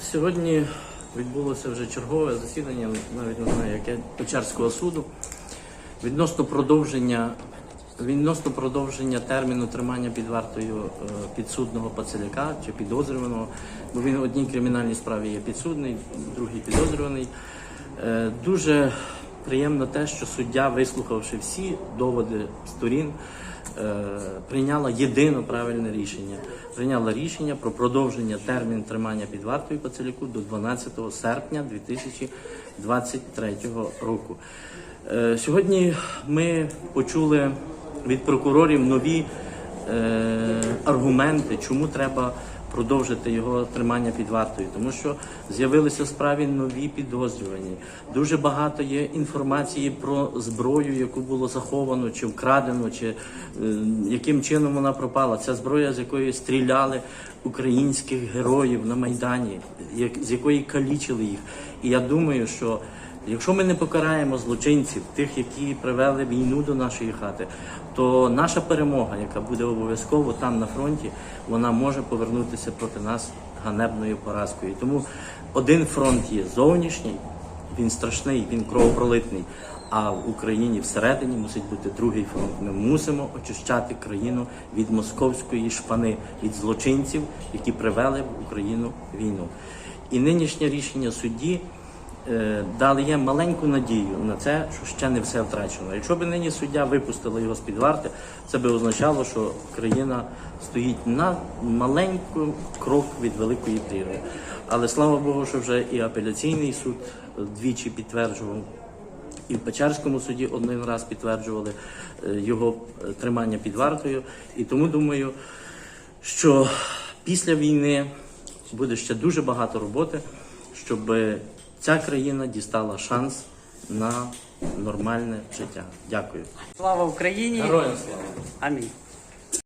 Сьогодні відбулося вже чергове засідання, навіть не знаю, яке Печерського суду відносно продовження. Відносно продовження терміну тримання під вартою е, підсудного пацеляка чи підозрюваного, бо він в одній кримінальній справі є підсудний, в другій підозрюваний. Е, Дуже приємно те, що суддя, вислухавши всі доводи сторін, прийняла єдине правильне рішення. Прийняла рішення про продовження терміну тримання під вартою Пацелюку до 12 серпня 2023 року. Е, Сьогодні ми почули від прокурорів нові е, аргументи, чому треба продовжити його тримання під вартою, тому що з'явилися в справі нові підозрювані. Дуже багато є інформації про зброю, яку було заховано чи вкрадено, чи е, яким чином вона пропала. Ця зброя, з якої стріляли українських героїв на майдані, як, з якої калічили їх. І я думаю, що Якщо ми не покараємо злочинців, тих, які привели війну до нашої хати, то наша перемога, яка буде обов'язково там на фронті, вона може повернутися проти нас ганебною поразкою. Тому один фронт є зовнішній, він страшний, він кровопролитний. А в Україні всередині мусить бути другий фронт. Ми мусимо очищати країну від московської шпани, від злочинців, які привели в Україну війну. І нинішнє рішення судді дали є маленьку надію на це, що ще не все втрачено. Якщо б нині суддя випустила його з під варти, це би означало, що країна стоїть на маленький крок від великої прірви. Але слава Богу, що вже і апеляційний суд двічі підтверджував. І в Печерському суді один раз підтверджували е, його е, тримання під вартою. І тому думаю, що після війни буде ще дуже багато роботи, щоб ця країна дістала шанс на нормальне життя. Дякую. Слава Україні! Героям слава! Амінь.